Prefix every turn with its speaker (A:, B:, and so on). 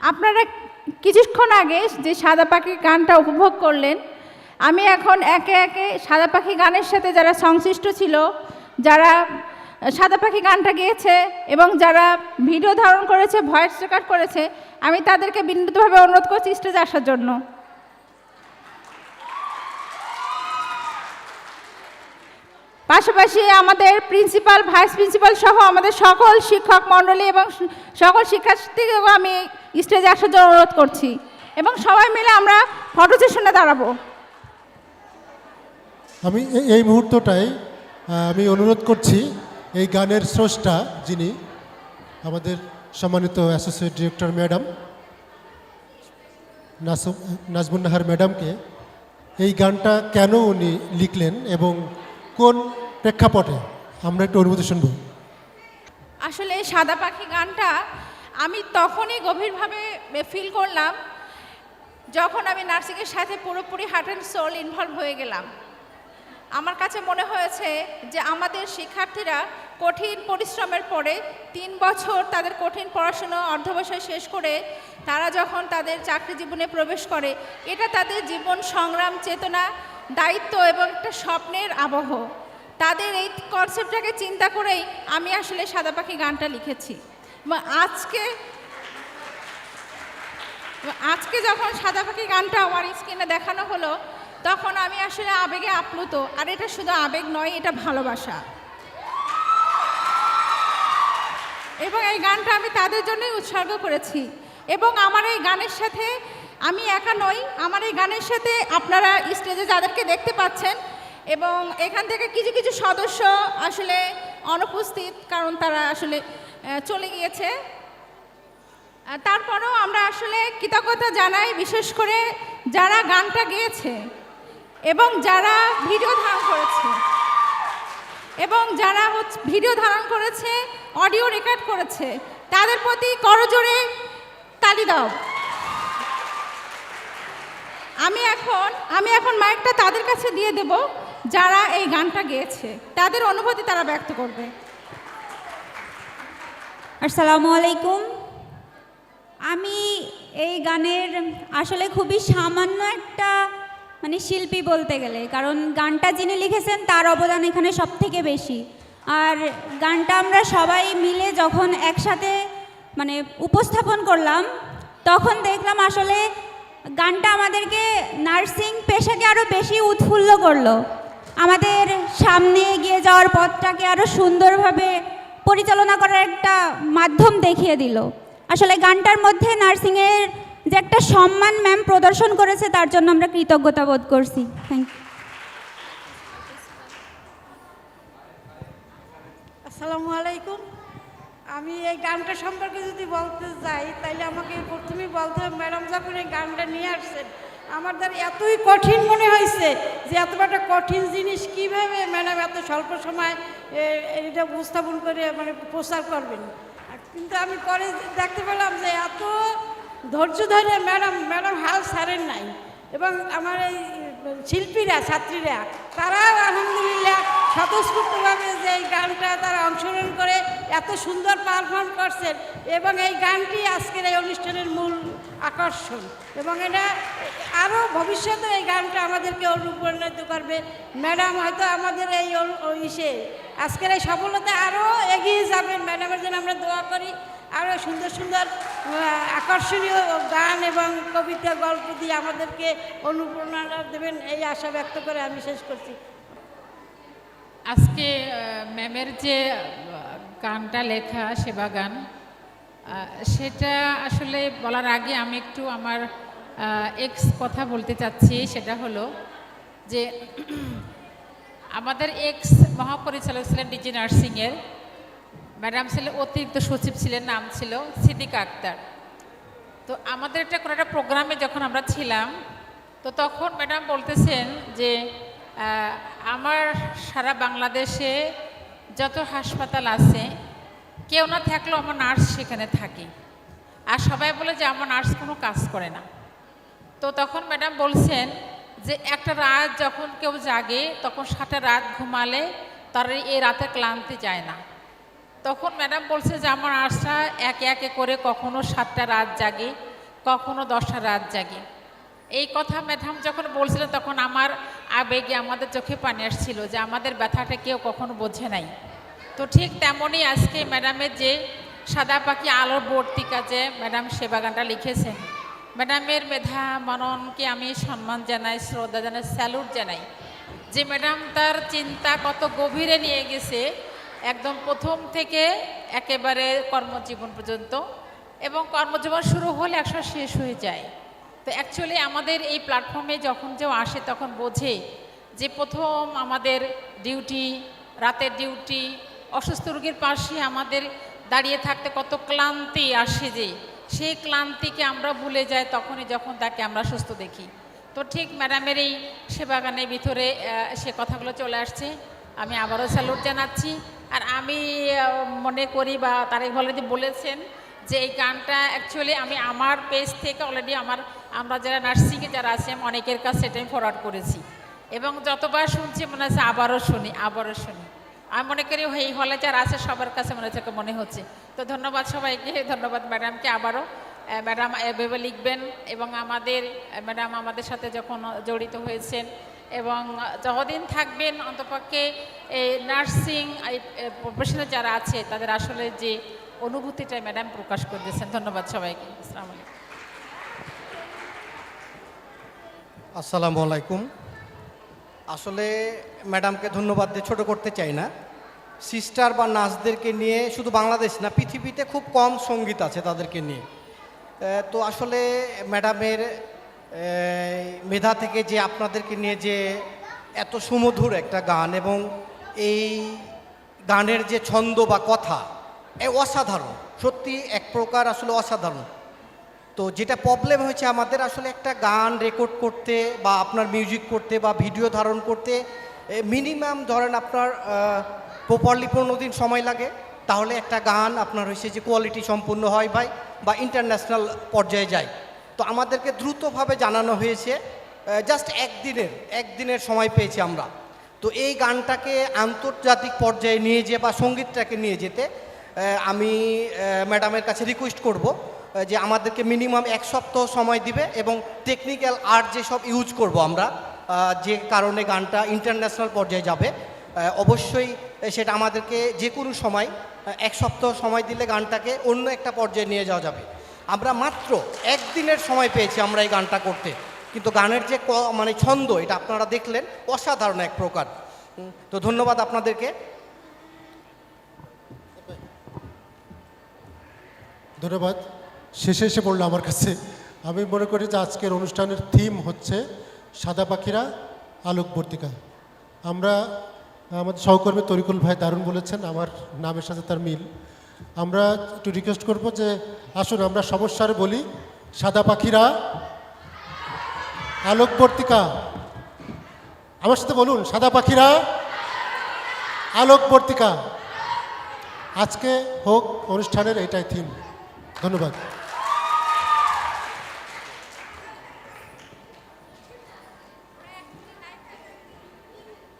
A: আপনারা কিছুক্ষণ আগে যে সাদা পাখি গানটা উপভোগ করলেন, আমি এখন একে একে সাদা পাখি গানের সাথে যারা সংশ্লিষ্ট ছিল, যারা সাদা পাখি গানটা গেয়েছে এবং যারা ভিডিও ধারণ করেছে, ভয়েস রেকর্ড করেছে, আমি তাদেরকে বিনীতভাবে অনুরোধ করছি স্টেজে আসার জন্য। পাশাপাশি আমাদের প্রিন্সিপাল ভাইস প্রিন্সিপাল সহ আমাদের সকল শিক্ষক মণ্ডলী এবং সকল শিক্ষার্থীকেও আমি স্টেজে আসার জন্য অনুরোধ করছি। এবং সবাই মিলে আমরা ফটো সেশনে দাঁড়াবো।
B: আমি এই মুহূর্তটাই আমি অনুরোধ করছি এই গানের স্রষ্টা যিনি, আমাদের সম্মানিত associate director madam Nasum Nazmun Nahar ম্যাডামকে এই গানটা কেন উনি লিখলেন এবং কোন প্রেক্ষাপটে? আমরা একটু অনুমতি শুনব।
A: আসলে সাদা পাখি গানটা আমি তখনই গভীরভাবে ফিল করলাম যখন আমি নার্সিংয়ের সাথে পুরোপুরি হার্ট অ্যান্ড সোল ইনভলভ হয়ে গেলাম। আমার কাছে মনে হয়েছে যে আমাদের শিক্ষার্থীরা কঠিন পরিশ্রমের পরে তিন বছর তাদের কঠিন পড়াশুনো অর্ধবসায় শেষ করে তারা যখন তাদের চাকরি জীবনে প্রবেশ করে, এটা তাদের জীবন সংগ্রাম, চেতনা দায়িত্ব এবং একটা স্বপ্নের আবহ। তাদের এই কনসেপ্টটাকে চিন্তা করেই আমি আসলে সাদা পাখি গানটা লিখেছি। আজকে আজকে যখন সাদা পাখি গানটা আমার স্ক্রিনে দেখানো হলো, তখন আমি আসলে আবেগে আপ্লুত। আর এটা শুধু আবেগ নয়, এটা ভালোবাসা। এবং এই গানটা আমি তাদের জন্যই উৎসর্গ করেছি। এবং আমার এই গানের সাথে আমি একা নই, আমার এই গানের সাথে আপনারা স্টেজে যাদেরকে দেখতে পাচ্ছেন এবং এখান থেকে কিছু কিছু সদস্য আসলে অনুপস্থিত, কারণ তারা আসলে চলে গিয়েছে। তারপরেও আমরা আসলে কৃতজ্ঞতা জানাই, বিশেষ করে যারা গানটা গেয়েছে এবং যারা ভিডিও ধারণ করেছে। এবং যারা হচ্ছে, ভিডিও ধারণ করেছে, অডিও রেকর্ড করেছে, তাদের প্রতি করজোরে তালি দাও। আমি এখন আমি এখন মাইকটা তাদের কাছে দিয়ে দেব, যারা এই গানটা গেয়েছে। তাদের অনুভূতি তারা ব্যক্ত করবে।
C: আসসালামু আলাইকুম। আমি এই গানের আসলে খুবই সামান্য একটা মানে শিল্পী বলতে গেলে, কারণ গানটা যিনি লিখেছেন তার অবদান এখানে সব থেকে বেশি। আর গানটা আমরা সবাই মিলে যখন একসাথে মানে উপস্থাপন করলাম, তখন দেখলাম আসলে গানটা আমাদেরকে নার্সিং পেশাকে আরও বেশি উৎফুল্ল করল। আমাদের সামনে এগিয়ে যাওয়ার পথটাকে আরও সুন্দরভাবে পরিচালনা করার একটা মাধ্যম দেখিয়ে দিল। আসলে গানটার মধ্যে নার্সিংয়ের যে একটা সম্মান ম্যাম প্রদর্শন করেছে, তার জন্য আমরা কৃতজ্ঞতা বোধ করছি। থ্যাংক ইউ
D: আসসালামু আলাইকুম। আমি এই গানটা সম্পর্কে যদি বলতে যাই তাহলে আমাকে প্রথমেই বলতে হবে, ম্যাডাম যখন এই গানটা নিয়ে আসছেন, আমার দ্বারা এতই কঠিন মনে হয়েছে যে এত একটা কঠিন জিনিস কীভাবে ম্যাডাম এত স্বল্প সময় এটা উপস্থাপন করে মানে প্রচার করবেন? কিন্তু আমি পরে দেখতে পেলাম যে এত ধৈর্য ধরে ম্যাডাম ম্যাডাম হাল ছাড়েন নাই। এবং আমার এই শিল্পীরা, ছাত্রীরা, তারাও আলহামদুলিল্লাহ স্বতঃস্ফূর্তভাবে যে এই গানটা তারা অংশগ্রহণ করে, এত সুন্দর পারফর্ম করছেন এবং এই গানটি আজকের এই অনুষ্ঠানের মূল আকর্ষণ। এবং এটা আরও ভবিষ্যতে এই গানটা আমাদেরকে অনুপ্রাণিত করবে। ম্যাডাম হয়তো আমাদের এই ইসে, আজকের এই সফলতা আরও এগিয়ে যাবেন ম্যাডামের জন্য আমরা দোয়া করি। আরও সুন্দর সুন্দর আকর্ষণীয় গান এবং কবিতা, গল্প দিয়ে আমাদেরকে অনুপ্রেরণা দেবেন। এই আশা ব্যক্ত করে আমি শেষ করছি।
E: আজকে ম্যামের যে গানটা লেখা, সেবা গান সেটা আসলে বলার আগে আমি একটু আমার এক্স কথা বলতে চাচ্ছি, সেটা হলো যে, আমাদের এক্স মহাপরিচালক ছিলেন ডিজি নার্সিংয়ের। ম্যাডাম ছিলেন অতিরিক্ত সচিব ছিলেন, নাম ছিল সিদ্দিকা আক্তার। তো আমাদের একটা কোনো একটা প্রোগ্রামে যখন আমরা ছিলাম, তো তখন ম্যাডাম বলতেছেন যে আমার সারা বাংলাদেশে যত হাসপাতাল আছে, কেউ না থাকলেও আমার নার্স সেখানে থাকে। আর সবাই বলে যে আমার নার্স কোনো কাজ করে না। তো তখন ম্যাডাম বলছেন যে একটা রাত যখন কেউ জাগে, তখন সাতটা রাত ঘুমালে তার এই রাতে ক্লান্তি যায় না। তখন ম্যাডাম বলছে যে আমার আশা একে একে করে কখনো সাতটা রাত জাগে, কখনো দশটা রাত জাগি। এই কথা ম্যাডাম যখন বলছিলেন, তখন আমার আবেগে, আমাদের চোখে পানি আসছিল যে আমাদের ব্যথাটা কেউ কখনো বোঝে নাই। তো ঠিক তেমনই আজকে ম্যাডামের যে সাদা পাখি আলোর বর্তিকা যে ম্যাডাম সেবা গানটা লিখেছেন। ম্যাডামের মেধা, মননকে আমি সম্মান জানাই, শ্রদ্ধা জানাই, স্যালুট জানাই। যে ম্যাডাম তার চিন্তা কত গভীরে নিয়ে গেছে, একদম প্রথম থেকে একেবারে কর্মজীবন পর্যন্ত। এবং কর্মজীবন শুরু হলে একসময় শেষ হয়ে যায়। তো অ্যাকচুয়ালি আমাদের এই প্ল্যাটফর্মে যখন কেউ আসে, তখন বোঝে যে প্রথম আমাদের ডিউটি রাতের ডিউটি অসুস্থ রোগীর পাশে আমাদের দাঁড়িয়ে থাকতে কত ক্লান্তি আসে যে সেই ক্লান্তিকে আমরা ভুলে যাই তখনই যখন তাকে আমরা সুস্থ দেখি। তো ঠিক ম্যাডামের এই সেবাগানের ভিতরে সে কথাগুলো চলে আসছে। আমি আবারও স্যালুট জানাচ্ছি। আর আমি মনে করি বা তারেক অলরেডি বলেছেন যে এই গানটা অ্যাকচুয়ালি আমি আমার পেজ থেকে অলরেডি আমার আমরা যারা নার্সিংয়ে যারা আছে, আমি অনেকের কাছে সেটা আমি ফরওয়ার্ড করেছি। এবং যতবার শুনছি, মনে হচ্ছে আবারও শুনি আবারও শুনি। আমি মনে করি এই হলে যারা আছে, সবার কাছে মনে হচ্ছে মনে হচ্ছে। তো ধন্যবাদ সবাইকে, ধন্যবাদ ম্যাডামকে আবারও। ম্যাডাম এভাবে লিখবেন এবং আমাদের ম্যাডাম আমাদের সাথে যখন জড়িত হয়েছেন এবং যতদিন থাকবেন অন্তপক্ষে এই নার্সিং এই প্রফেশনাল যারা আছে, তাদের আসলে যে অনুভূতিটা ম্যাডাম প্রকাশ করে দিয়েছেন ধন্যবাদ সবাইকে। আসসালামু আলাইকুম।
F: আসসালামু আলাইকুম। আসলে ম্যাডামকে ধন্যবাদ দিয়ে ছোট করতে চাই না। সিস্টার বা নার্সদেরকে নিয়ে শুধু বাংলাদেশ না, পৃথিবীতে খুব কম সংগীত আছে তাদেরকে নিয়ে। তো আসলে ম্যাডামের মেধা থেকে যে আপনাদেরকে নিয়ে যে এত সুমধুর একটা গান এবং এই গানের যে ছন্দ বা কথা, এ অসাধারণ। সত্যি এক প্রকার আসলে অসাধারণ। তো যেটা প্রবলেম হয়েছে আমাদের আসলে একটা গান রেকর্ড করতে বা আপনার মিউজিক করতে বা ভিডিও ধারণ করতে মিনিমাম ধরেন আপনার প্রপারলি পনেরো দিন সময় লাগে, তাহলে একটা গান আপনার হয়েছে যে কোয়ালিটি সম্পূর্ণ হয় ভাই বা ইন্টারন্যাশনাল পর্যায়ে যায়। তো আমাদেরকে দ্রুতভাবে জানানো হয়েছে জাস্ট একদিনের একদিনের সময় পেয়েছি আমরা। তো এই গানটাকে আন্তর্জাতিক পর্যায়ে নিয়ে যে বা সঙ্গীতটাকে নিয়ে যেতে আমি ম্যাডামের কাছে রিকোয়েস্ট করব। যে আমাদেরকে মিনিমাম এক সপ্তাহ সময় দিবে এবং টেকনিক্যাল আর্ট যেসব ইউজ করব আমরা যে কারণে গানটা ইন্টারন্যাশনাল পর্যায়ে যাবে অবশ্যই সেটা আমাদেরকে যে কোনো সময় এক সপ্তাহ সময় দিলে গানটাকে অন্য একটা পর্যায়ে নিয়ে যাওয়া যাবে। আমরা মাত্র একদিনের সময় পেয়েছি আমরা এই গানটা করতে, কিন্তু গানের যে মানে ছন্দ, এটা আপনারা দেখলেন, অসাধারণ এক প্রকার। তো ধন্যবাদ আপনাদেরকে।
B: ধন্যবাদ। শেষে এসে পড়ল আমার কাছে, আমি মনে করি যে আজকের অনুষ্ঠানের থিম হচ্ছে সাদা পাখিরা আলোকবর্তিকা আমরা, আমাদের সহকর্মী তরিকুল ভাই দারুণ বলেছেন, আমার নামের সাথে তার মিল। আমরা একটু রিকোয়েস্ট করব যে, আসুন আমরা সমস্যার বলি, সাদা পাখিরা আলোকবর্তিকা আমার সাথে বলুন, সাদা পাখিরা আলোকবর্তিকা আজকে হোক অনুষ্ঠানের এটাই থিম ধন্যবাদ।